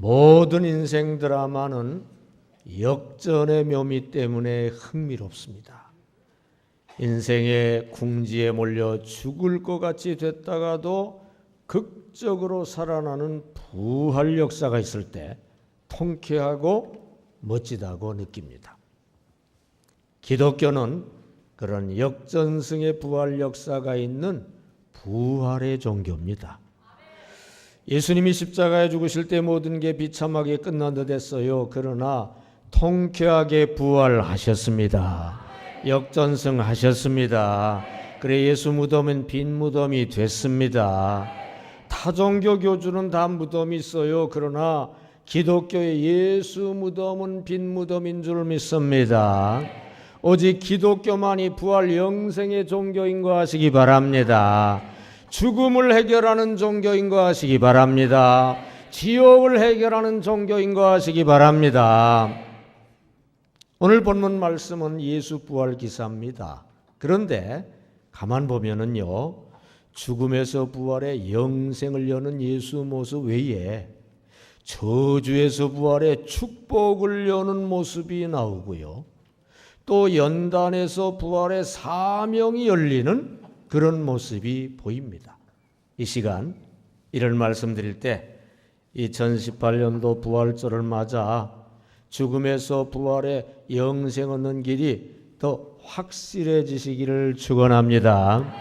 모든 인생 드라마는 역전의 묘미 때문에 흥미롭습니다. 인생의 궁지에 몰려 죽을 것 같이 됐다가도 극적으로 살아나는 부활 역사가 있을 때 통쾌하고 멋지다고 느낍니다. 기독교는 그런 역전승의 부활 역사가 있는 부활의 종교입니다. 예수님이 십자가에 죽으실 때 모든 게 비참하게 끝난 듯 했어요. 그러나 통쾌하게 부활하셨습니다. 역전승 하셨습니다. 그래 예수 무덤은 빈 무덤이 됐습니다. 타종교 교주는 다 무덤이 있어요. 그러나 기독교의 예수 무덤은 빈 무덤인 줄 믿습니다. 오직 기독교만이 부활 영생의 종교인 거 아시기 바랍니다. 죽음을 해결하는 종교인 거 아시기 바랍니다. 지옥을 해결하는 종교인 거 아시기 바랍니다. 오늘 본문 말씀은 예수 부활 기사입니다. 그런데 가만 보면은요. 죽음에서 부활의 영생을 여는 예수 모습 외에 저주에서 부활의 축복을 여는 모습이 나오고요. 또 연단에서 부활의 사명이 열리는 그런 모습이 보입니다. 이 시간 이런 말씀 드릴 때 2018년도 부활절을 맞아 죽음에서 부활의 영생 얻는 길이 더 확실해지시기를 축원합니다.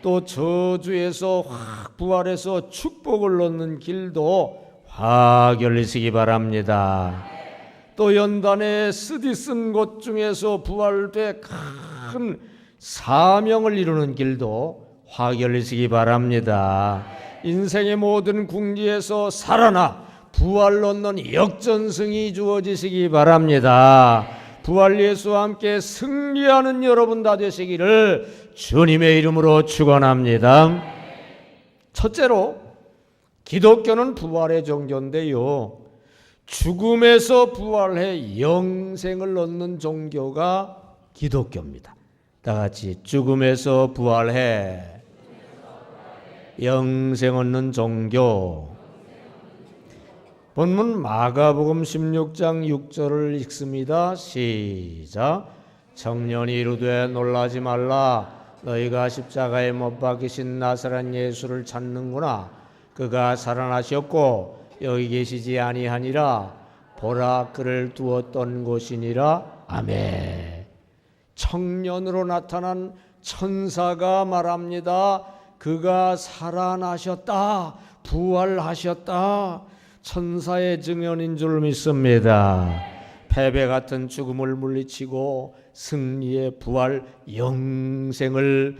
또 저주에서 확 부활해서 축복을 얻는 길도 확 열리시기 바랍니다. 또 연단의 쓰디쓴 곳 중에서 부활돼 큰 사명을 이루는 길도 확 열리시기 바랍니다. 인생의 모든 궁지에서 살아나 부활 얻는 역전승이 주어지시기 바랍니다. 부활 예수와 함께 승리하는 여러분 다 되시기를 주님의 이름으로 축원합니다. 첫째로 기독교는 부활의 종교인데요. 죽음에서 부활해 영생을 얻는 종교가 기독교입니다. 다 같이 죽음에서 부활해 영생 얻는 종교. 본문 마가복음 16장 6절을 읽습니다. 시작. 청년이 이르되 놀라지 말라. 너희가 십자가에 못 박히신 나사렛 예수를 찾는구나. 그가 살아나셨고 여기 계시지 아니하니라. 보라 그를 두었던 곳이니라. 아멘. 청년으로 나타난 천사가 말합니다. 그가 살아나셨다. 부활하셨다. 천사의 증언인 줄 믿습니다. 패배 같은 죽음을 물리치고 승리의 부활 영생을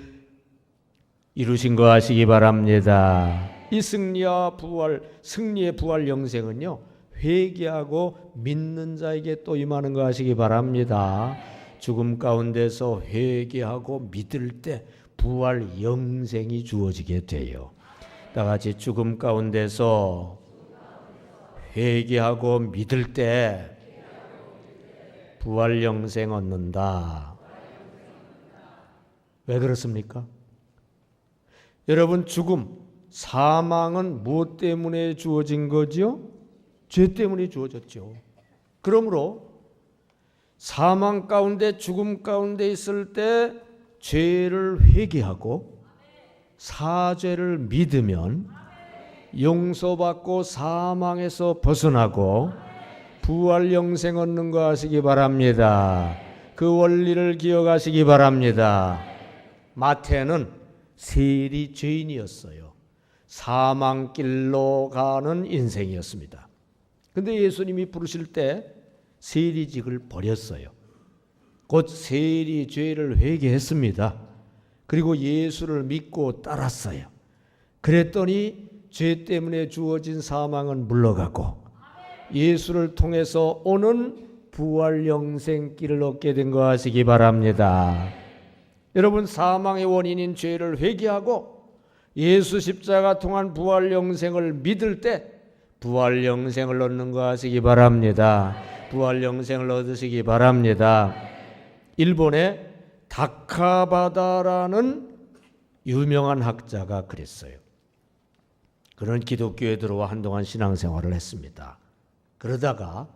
이루신 거 아시기 바랍니다. 이 승리와 부활, 승리의 부활 영생은요, 회개하고 믿는 자에게 또 임하는 거 아시기 바랍니다. 죽음 가운데서 회개하고 믿을 때 부활 영생이 주어지게 돼요. 다 같이 죽음 가운데서 회개하고 믿을 때 부활 영생 얻는다. 왜 그렇습니까? 여러분 죽음, 사망은 무엇 때문에 주어진 거죠? 죄 때문에 주어졌죠. 그러므로 사망 가운데 죽음 가운데 있을 때 죄를 회개하고 사죄를 믿으면 용서받고 사망에서 벗어나고 부활 영생 얻는 거 아시기 바랍니다. 그 원리를 기억하시기 바랍니다. 마태는 세리 죄인이었어요. 사망길로 가는 인생이었습니다. 근데 예수님이 부르실 때 세리직을 버렸어요. 곧 세리 죄를 회개했습니다. 그리고 예수를 믿고 따랐어요. 그랬더니 죄 때문에 주어진 사망은 물러가고 예수를 통해서 오는 부활 영생길을 얻게 된 거 아시기 바랍니다. 여러분 사망의 원인인 죄를 회개하고 예수 십자가 통한 부활 영생을 믿을 때 부활 영생을 얻는 거 아시기 바랍니다. 부활 영생을 얻으시기 바랍니다. 일본의 다카바다라는 유명한 학자가 그랬어요. 그런 기독교에 들어와 한동안 신앙생활을 했습니다. 그러다가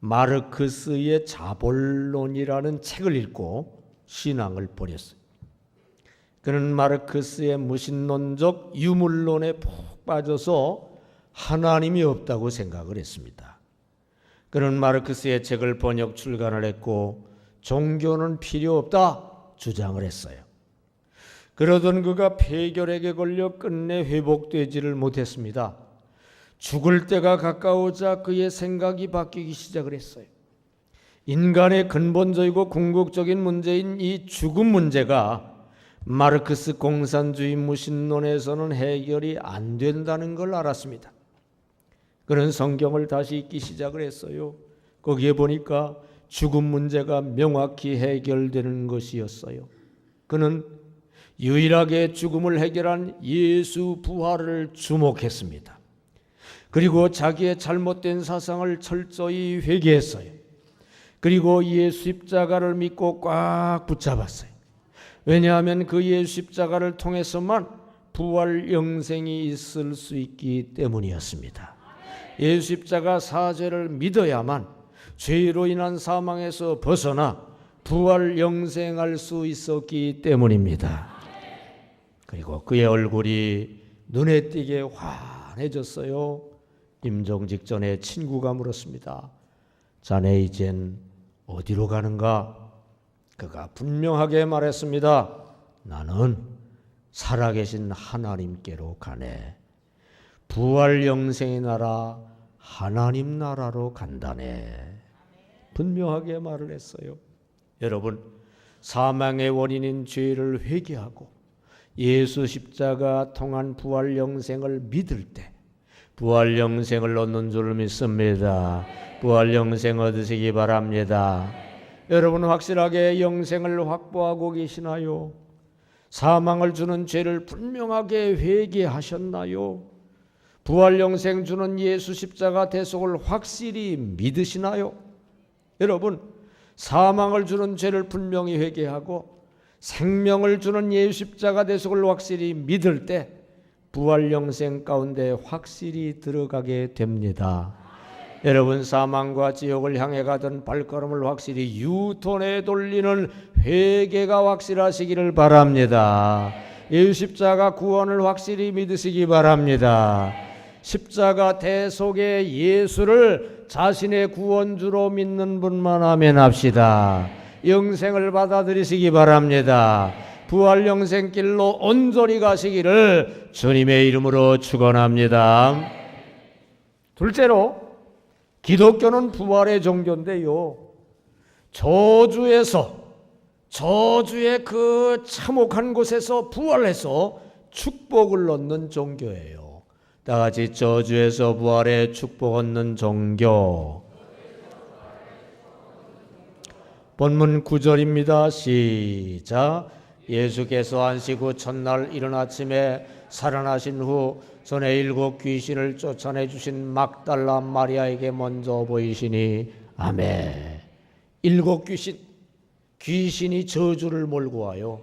마르크스의 자본론이라는 책을 읽고 신앙을 버렸어요. 그는 마르크스의 무신론적 유물론에 푹 빠져서 하나님이 없다고 생각을 했습니다. 그는 마르크스의 책을 번역 출간을 했고 종교는 필요 없다 주장을 했어요. 그러던 그가 폐결핵에 걸려 끝내 회복되지를 못했습니다. 죽을 때가 가까우자 그의 생각이 바뀌기 시작을 했어요. 인간의 근본적이고 궁극적인 문제인 이 죽음 문제가 마르크스 공산주의 무신론에서는 해결이 안 된다는 걸 알았습니다. 그는 성경을 다시 읽기 시작을 했어요. 거기에 보니까 죽음 문제가 명확히 해결되는 것이었어요. 그는 유일하게 죽음을 해결한 예수 부활을 주목했습니다. 그리고 자기의 잘못된 사상을 철저히 회개했어요. 그리고 예수 십자가를 믿고 꽉 붙잡았어요. 왜냐하면 그 예수 십자가를 통해서만 부활 영생이 있을 수 있기 때문이었습니다. 예수 십자가 사죄를 믿어야만 죄로 인한 사망에서 벗어나 부활 영생할 수 있었기 때문입니다. 그리고 그의 얼굴이 눈에 띄게 환해졌어요. 임종 직전에 친구가 물었습니다. 자네 이젠 어디로 가는가? 그가 분명하게 말했습니다. 나는 살아계신 하나님께로 가네. 부활 영생의 나라 하나님 나라로 간다네. 분명하게 말을 했어요. 여러분 사망의 원인인 죄를 회개하고 예수 십자가 통한 부활 영생을 믿을 때 부활 영생을 얻는 줄 믿습니다. 부활 영생 얻으시기 바랍니다. 여러분 확실하게 영생을 확보하고 계시나요? 사망을 주는 죄를 분명하게 회개하셨나요? 부활 영생 주는 예수 십자가 대속을 확실히 믿으시나요? 여러분 사망을 주는 죄를 분명히 회개하고 생명을 주는 예수 십자가 대속을 확실히 믿을 때 부활 영생 가운데 확실히 들어가게 됩니다. 여러분 사망과 지옥을 향해 가던 발걸음을 확실히 유턴에 돌리는 회개가 확실하시기를 바랍니다. 예수 십자가 구원을 확실히 믿으시기 바랍니다. 십자가 대속의 예수를 자신의 구원주로 믿는 분만 하면 합시다. 영생을 받아들이시기 바랍니다. 부활 영생길로 온전히 가시기를 주님의 이름으로 축원합니다. 둘째로 기독교는 부활의 종교인데요. 저주에서 저주의 그 참혹한 곳에서 부활해서 축복을 얻는 종교예요. 다 같이 저주에서 부활의 축복 얻는 종교. 본문 9절입니다. 시작. 예수께서 안식 후 첫날 이른 아침에 살아나신 후 전에 일곱 귀신을 쫓아내 주신 막달라 마리아에게 먼저 보이시니 아멘. 일곱 귀신 귀신이 저주를 몰고 와요.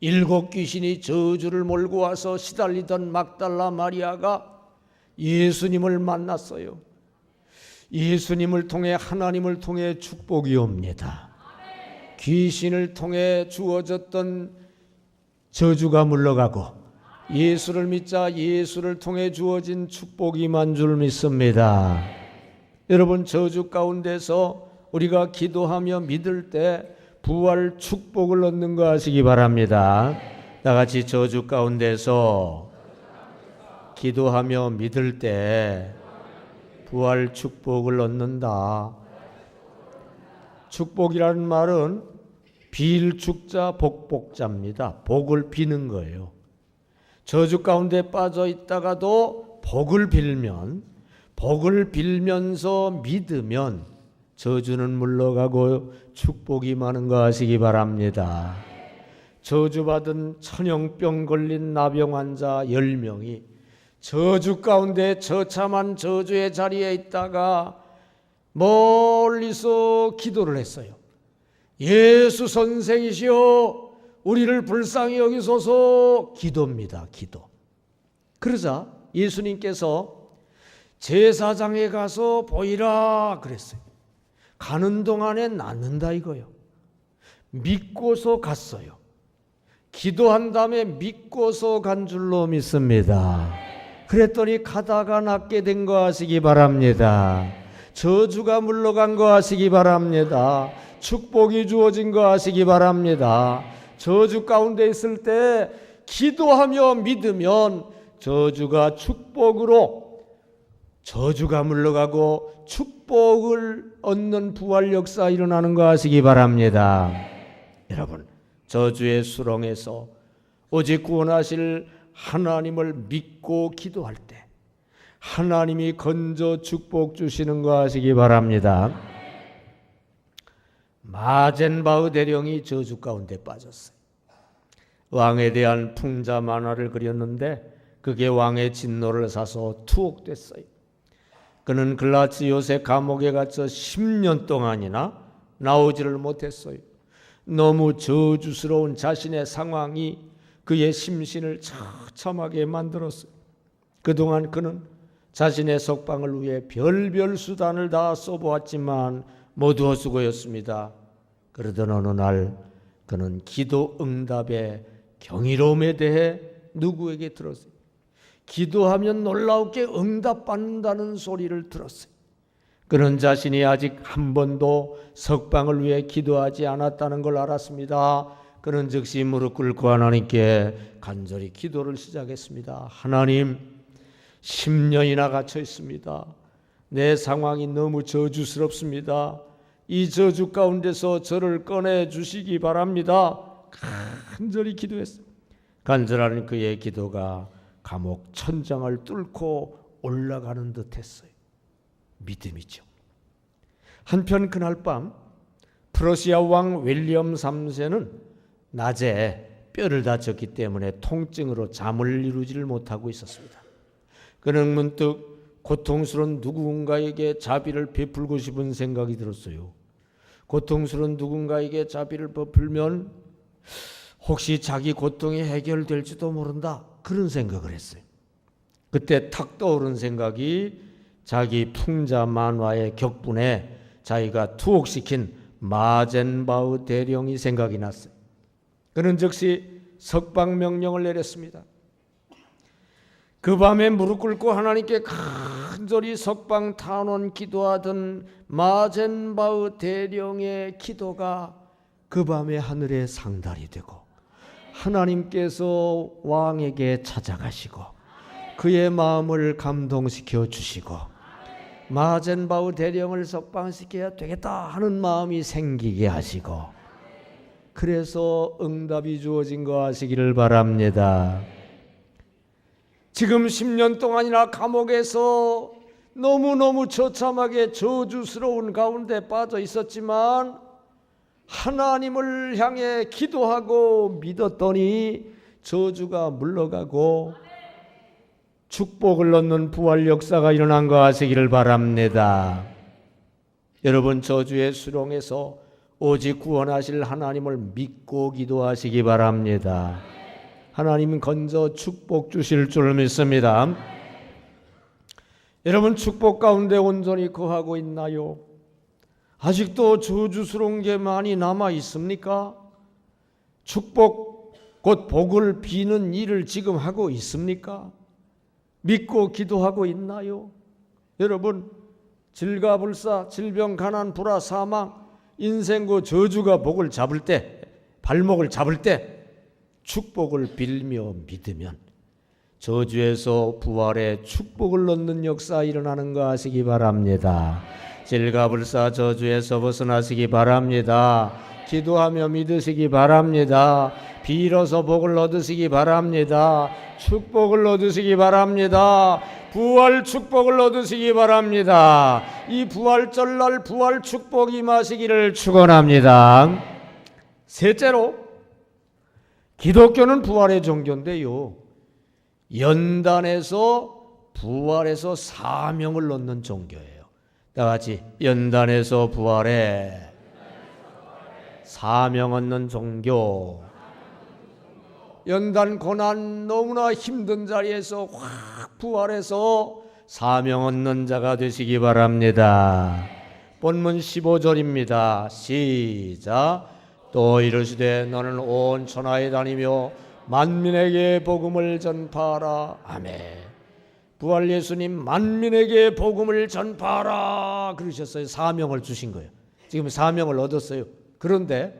일곱 귀신이 저주를 몰고 와서 시달리던 막달라 마리아가 예수님을 만났어요. 예수님을 통해 하나님을 통해 축복이 옵니다. 귀신을 통해 주어졌던 저주가 물러가고 예수를 믿자 예수를 통해 주어진 축복이 임한 줄 믿습니다. 여러분 저주 가운데서 우리가 기도하며 믿을 때 부활 축복을 얻는 거 아시기 바랍니다. 다 같이 저주 가운데서 기도하며 믿을 때 부활 축복을 얻는다. 축복이라는 말은 빌 축자 복복자입니다. 복을 비는 거예요. 저주 가운데 빠져 있다가도 복을 빌면 복을 빌면서 믿으면 저주는 물러가고 축복이 많은 거 아시기 바랍니다. 저주받은 천형병 걸린 나병 환자 10명이 저주 가운데 처참한 저주의 자리에 있다가 멀리서 기도를 했어요. 예수 선생이시여 우리를 불쌍히 여기소서 기도입니다. 기도. 그러자 예수님께서 제사장에 가서 보이라 그랬어요. 가는 동안에 낫는다 이거요. 믿고서 갔어요. 기도한 다음에 믿고서 간 줄로 믿습니다. 그랬더니 가다가 낫게 된 거 하시기 바랍니다. 저주가 물러간 거 하시기 바랍니다. 축복이 주어진 거 하시기 바랍니다. 저주 가운데 있을 때 기도하며 믿으면 저주가 축복으로 저주가 물러가고 축복을 얻는 부활 역사 일어나는 거 하시기 바랍니다. 여러분, 저주의 수렁에서 오직 구원하실 하나님을 믿고 기도할 때 하나님이 건져 축복 주시는 거 하시기 바랍니다. 마젠바흐 대령이 저주 가운데 빠졌어요. 왕에 대한 풍자 만화를 그렸는데 그게 왕의 진노를 사서 투옥됐어요. 그는 글라치요새 감옥에 갇혀 10년 동안이나 나오지를 못했어요. 너무 저주스러운 자신의 상황이 그의 심신을 처참하게 만들었어요. 그동안 그는 자신의 석방을 위해 별별 수단을 다 써보았지만 모두 헛수고였습니다. 그러던 어느 날 그는 기도 응답의 경이로움에 대해 누구에게 들었어요. 기도하면 놀라우게 응답받는다는 소리를 들었어요. 그는 자신이 아직 한 번도 석방을 위해 기도하지 않았다는 걸 알았습니다. 그는 즉시 무릎 꿇고 하나님께 간절히 기도를 시작했습니다. 하나님, 10년이나 갇혀 있습니다. 내 상황이 너무 저주스럽습니다. 이 저주 가운데서 저를 꺼내 주시기 바랍니다. 간절히 기도했어요. 간절한 그의 기도가 감옥 천장을 뚫고 올라가는 듯 했어요. 믿음이죠. 한편 그날 밤 프러시아 왕 윌리엄 3세는 낮에 뼈를 다쳤기 때문에 통증으로 잠을 이루지를 못하고 있었습니다. 그는 문득 고통스러운 누군가에게 자비를 베풀고 싶은 생각이 들었어요. 고통스러운 누군가에게 자비를 베풀면 혹시 자기 고통이 해결될지도 모른다. 그런 생각을 했어요. 그때 탁 떠오른 생각이 자기 풍자 만화의 격분에 자기가 투옥시킨 마젠바우 대령이 생각이 났어요. 그는 즉시 석방 명령을 내렸습니다. 그 밤에 무릎 꿇고 하나님께 간절히 석방 탄원 기도하던 마젠바우 대령의 기도가 그 밤에 하늘에 상달이 되고 하나님께서 왕에게 찾아가시고 그의 마음을 감동시켜 주시고 마젠바우 대령을 석방시켜야 되겠다 하는 마음이 생기게 하시고 그래서 응답이 주어진 거 하시기를 바랍니다. 지금 10년 동안이나 감옥에서 너무너무 처참하게 저주스러운 가운데 빠져 있었지만 하나님을 향해 기도하고 믿었더니 저주가 물러가고 축복을 얻는 부활 역사가 일어난 거 아시기를 바랍니다. 여러분 저주의 수렁에서 오직 구원하실 하나님을 믿고 기도하시기 바랍니다. 하나님 건져 축복 주실 줄 믿습니다. 여러분 축복 가운데 온전히 거하고 있나요? 아직도 저주스러운 게 많이 남아 있습니까? 축복 곧 복을 비는 일을 지금 하고 있습니까? 믿고 기도하고 있나요? 여러분 질가불사 질병 가난 불화 사망 인생고 저주가 복을 잡을 때 발목을 잡을 때 축복을 빌며 믿으면 저주에서 부활의 축복을 얻는 역사 일어나는 거 아시기 바랍니다. 질가불사 저주에서 벗어나시기 바랍니다. 기도하며 믿으시기 바랍니다. 빌어서 복을 얻으시기 바랍니다. 축복을 얻으시기 바랍니다. 부활 축복을 얻으시기 바랍니다. 이 부활절 날 부활 축복 임하시기를 축원합니다. 셋째로 기독교는 부활의 종교인데요. 연단에서 부활에서 사명을 얻는 종교예요. 다 같이 연단에서 부활에 사명 얻는 종교. 연단 고난 너무나 힘든 자리에서 확 부활해서 사명 얻는 자가 되시기 바랍니다. 본문 15절입니다. 시작. 또 이르시되 너는 온 천하에 다니며 만민에게 복음을 전파하라. 아멘. 부활 예수님 만민에게 복음을 전파하라 그러셨어요. 사명을 주신 거예요. 지금 사명을 얻었어요. 그런데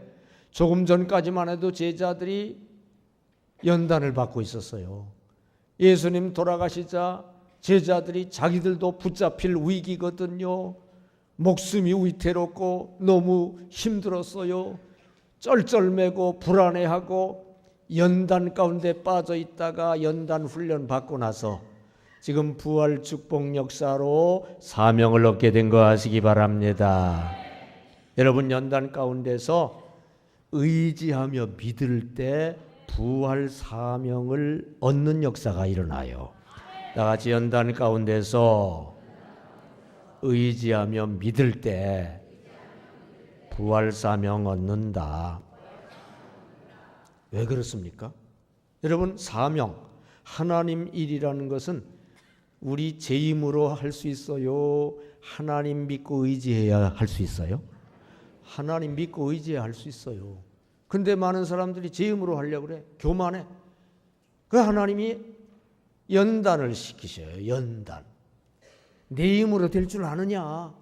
조금 전까지만 해도 제자들이 연단을 받고 있었어요. 예수님 돌아가시자 제자들이 자기들도 붙잡힐 위기거든요. 목숨이 위태롭고 너무 힘들었어요. 쩔쩔매고 불안해하고 연단 가운데 빠져 있다가 연단 훈련 받고 나서 지금 부활 축복 역사로 사명을 얻게 된 거 아시기 바랍니다. 여러분 연단 가운데서 의지하며 믿을 때 부활 사명을 얻는 역사가 일어나요. 다 같이 연단 가운데서 의지하며 믿을 때 부활 사명 얻는다. 왜 그렇습니까? 여러분 사명 하나님 일이라는 것은 우리 제 힘으로 할 수 있어요. 하나님 믿고 의지해야 할 수 있어요. 하나님 믿고 의지해야 할수 있어요. 근데 많은 사람들이 제 힘으로 하려고 그래. 교만해. 그 하나님이 연단을 시키셔요. 연단. 내 힘으로 될 줄 아느냐?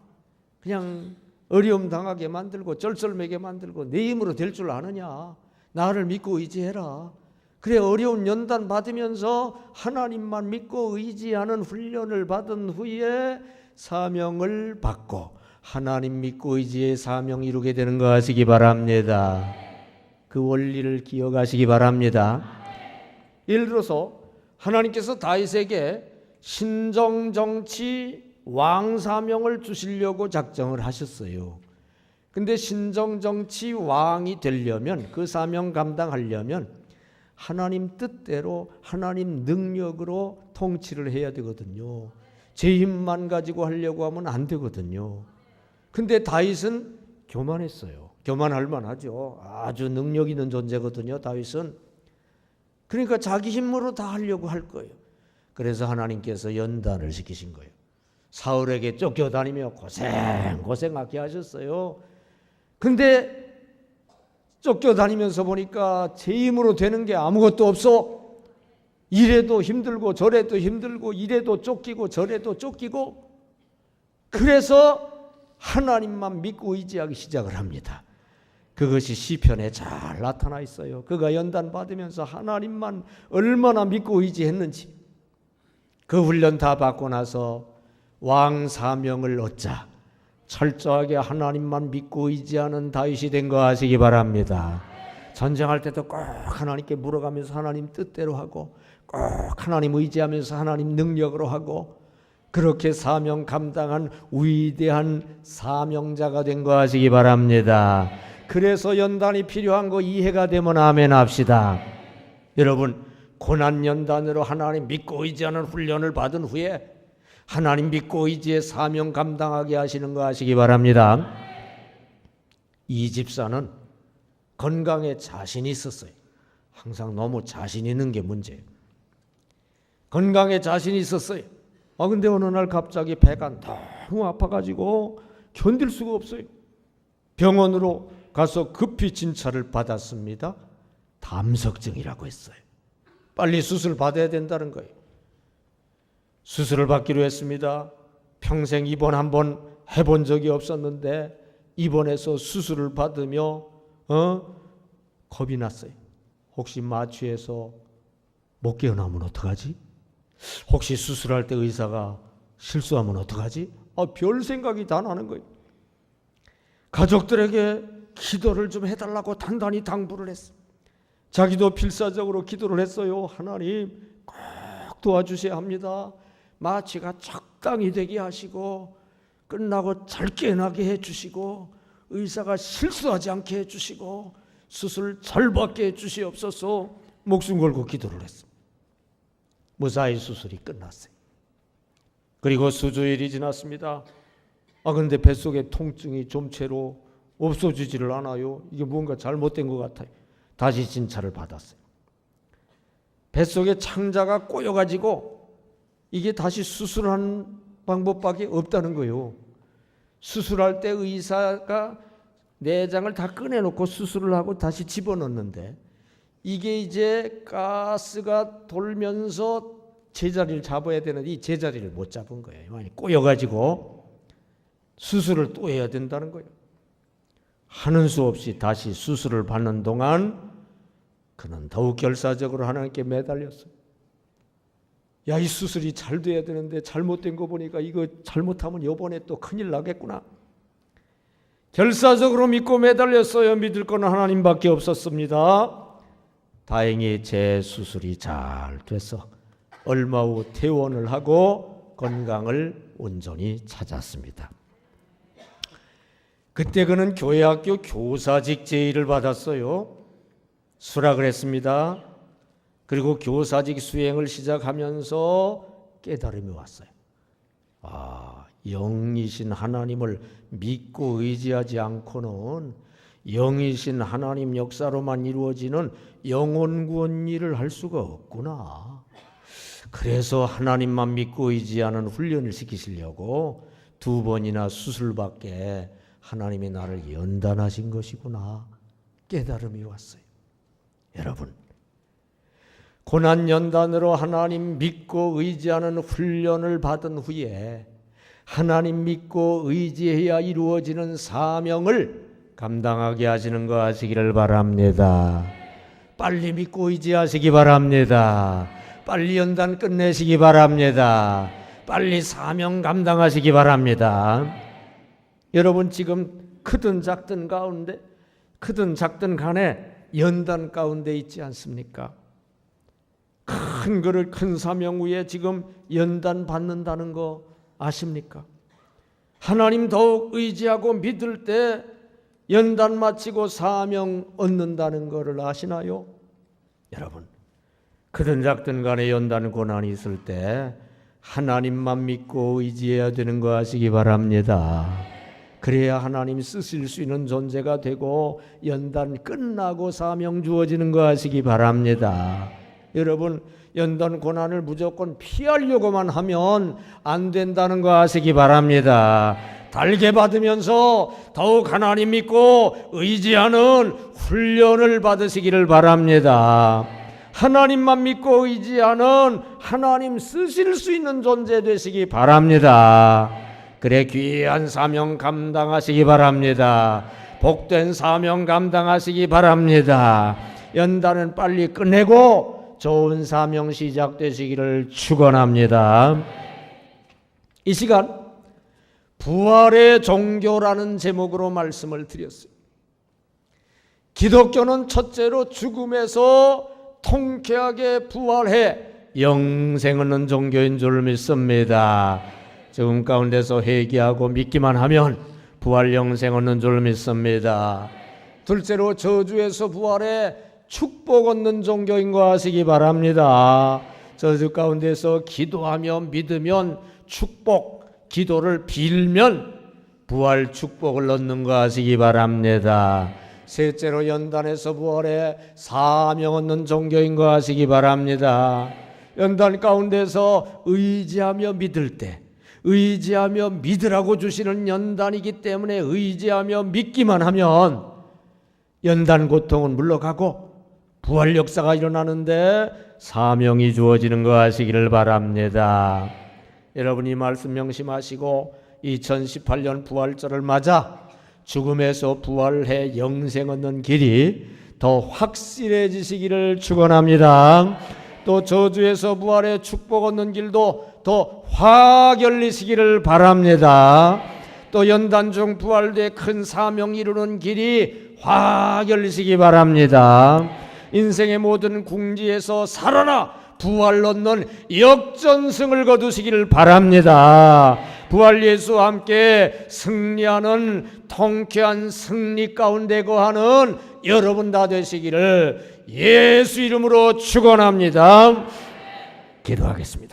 그냥 어려움 당하게 만들고 쩔쩔매게 만들고 내 힘으로 될 줄 아느냐? 나를 믿고 의지해라. 그래 어려운 연단 받으면서 하나님만 믿고 의지하는 훈련을 받은 후에 사명을 받고 하나님 믿고 의지의 사명 이루게 되는 거 아시기 바랍니다. 그 원리를 기억하시기 바랍니다. 예를 들어서 하나님께서 다윗에게 신정 정치 왕 사명을 주시려고 작정을 하셨어요. 근데 신정 정치 왕이 되려면 그 사명 감당하려면 하나님 뜻대로 하나님 능력으로 통치를 해야 되거든요. 제 힘만 가지고 하려고 하면 안 되거든요. 근데 다윗은 교만했어요. 교만할 만하죠. 아주 능력 있는 존재거든요. 다윗은 그러니까 자기 힘으로 다 하려고 할 거예요. 그래서 하나님께서 연단을 시키신 거예요. 사울에게 쫓겨다니며 고생 고생하게 하셨어요. 근데 쫓겨다니면서 보니까 제 힘으로 되는 게 아무것도 없어. 이래도 힘들고 저래도 힘들고 이래도 쫓기고 저래도 쫓기고 그래서 하나님만 믿고 의지하기 시작을 합니다. 그것이 시편에 잘 나타나 있어요. 그가 연단 받으면서 하나님만 얼마나 믿고 의지했는지 그 훈련 다 받고 나서 왕 사명을 얻자 철저하게 하나님만 믿고 의지하는 다윗이 된 거 아시기 바랍니다. 전쟁할 때도 꼭 하나님께 물어가면서 하나님 뜻대로 하고 꼭 하나님 의지하면서 하나님 능력으로 하고 그렇게 사명 감당한 위대한 사명자가 된거 아시기 바랍니다. 그래서 연단이 필요한 거 이해가 되면 아멘 합시다. 여러분 고난 연단으로 하나님 믿고 의지하는 훈련을 받은 후에 하나님 믿고 의지의 사명 감당하게 하시는 거 아시기 바랍니다. 이 집사는 건강에 자신이 있었어요. 항상 너무 자신 있는 게 문제예요. 건강에 자신이 있었어요. 아 근데 어느 날 갑자기 배가 너무 아파가지고 견딜 수가 없어요. 병원으로 가서 급히 진찰을 받았습니다. 담석증이라고 했어요. 빨리 수술 받아야 된다는 거예요. 수술을 받기로 했습니다. 평생 입원 한 번 해본 적이 없었는데 입원해서 수술을 받으며 어 겁이 났어요. 혹시 마취해서 못 깨어나면 어떡하지? 혹시 수술할 때 의사가 실수하면 어떡하지? 아, 별 생각이 다 나는 거예요. 가족들에게 기도를 좀 해달라고 단단히 당부를 했어. 자기도 필사적으로 기도를 했어요. 하나님 꼭 도와주셔야 합니다. 마취가 적당히 되게 하시고 끝나고 잘 깨어나게 해주시고 의사가 실수하지 않게 해주시고 수술 잘 받게 해주시옵소서 목숨 걸고 기도를 했습니다. 무사히 수술이 끝났어요. 그리고 수주일이 지났습니다. 아 근데 뱃속에 통증이 좀 채로 없어지지를 않아요. 이게 뭔가 잘못된 것 같아요. 다시 진찰을 받았어요. 뱃속에 창자가 꼬여가지고 이게 다시 수술하는 방법밖에 없다는 거예요. 수술할 때 의사가 내장을 다 꺼내놓고 수술을 하고 다시 집어넣는데 이게 이제 가스가 돌면서 제자리를 잡아야 되는데 이 제자리를 못 잡은 거예요. 많이 꼬여가지고 수술을 또 해야 된다는 거예요. 하는 수 없이 다시 수술을 받는 동안 그는 더욱 결사적으로 하나님께 매달렸어요. 야, 이 수술이 잘 돼야 되는데 잘못된 거 보니까 이거 잘못하면 이번에 또 큰일 나겠구나. 결사적으로 믿고 매달렸어요. 믿을 건 하나님밖에 없었습니다. 다행히 제 수술이 잘 돼서 얼마 후 퇴원을 하고 건강을 온전히 찾았습니다. 그때 그는 교회학교 교사직 제의를 받았어요. 수락을 했습니다. 그리고 교사직 수행을 시작하면서 깨달음이 왔어요. 아, 영이신 하나님을 믿고 의지하지 않고는 영이신 하나님 역사로만 이루어지는 영혼 구원 일을 할 수가 없구나. 그래서 하나님만 믿고 의지하는 훈련을 시키시려고 두 번이나 수술받게 하나님이 나를 연단하신 것이구나. 깨달음이 왔어요. 여러분, 고난 연단으로 하나님 믿고 의지하는 훈련을 받은 후에 하나님 믿고 의지해야 이루어지는 사명을 감당하게 하시는 거 하시기를 바랍니다. 빨리 믿고 의지하시기 바랍니다. 빨리 연단 끝내시기 바랍니다. 빨리 사명 감당하시기 바랍니다. 여러분 지금 크든 작든 가운데 크든 작든 간에 연단 가운데 있지 않습니까? 큰 거를 큰 사명 위에 지금 연단 받는다는 거 아십니까? 하나님 더욱 의지하고 믿을 때 연단 마치고 사명 얻는다는 것을 아시나요? 여러분, 크든 작든 간에 연단 고난이 있을 때 하나님만 믿고 의지해야 되는 거 아시기 바랍니다. 그래야 하나님 쓰실 수 있는 존재가 되고 연단 끝나고 사명 주어지는 거 아시기 바랍니다. 여러분 연단 고난을 무조건 피하려고만 하면 안 된다는 거 아시기 바랍니다. 달게 받으면서 더욱 하나님 믿고 의지하는 훈련을 받으시기를 바랍니다. 하나님만 믿고 의지하는 하나님 쓰실 수 있는 존재 되시기 바랍니다. 그래 귀한 사명 감당하시기 바랍니다. 복된 사명 감당하시기 바랍니다. 연단은 빨리 끝내고 좋은 사명 시작되시기를 축원합니다. 이 시간 부활의 종교라는 제목으로 말씀을 드렸어요. 기독교는 첫째로 죽음에서 통쾌하게 부활해 영생 얻는 종교인 줄 믿습니다. 죽음 가운데서 회개하고 믿기만 하면 부활 영생 얻는 줄 믿습니다. 둘째로 저주에서 부활해 축복 얻는 종교인 거 아시기 바랍니다. 저주 가운데서 기도하며 믿으면 축복, 기도를 빌면 부활 축복을 얻는 거 아시기 바랍니다. 셋째로 연단에서 부활해 사명 얻는 종교인 거 아시기 바랍니다. 연단 가운데서 의지하며 믿을 때 의지하며 믿으라고 주시는 연단이기 때문에 의지하며 믿기만 하면 연단 고통은 물러가고 부활 역사가 일어나는데 사명이 주어지는 거 아시기를 바랍니다. 여러분 이 말씀 명심하시고 2018년 부활절을 맞아 죽음에서 부활해 영생 얻는 길이 더 확실해지시기를 축원합니다. 또 저주에서 부활해 축복 얻는 길도 더 확열리시기를 바랍니다. 또 연단 중 부활돼 큰 사명 이루는 길이 확 열리시기 바랍니다. 인생의 모든 궁지에서 살아나 부활 얻는 역전승을 거두시기를 바랍니다. 부활 예수와 함께 승리하는 통쾌한 승리 가운데 거하는 여러분 다 되시기를 예수 이름으로 축원합니다. 기도하겠습니다.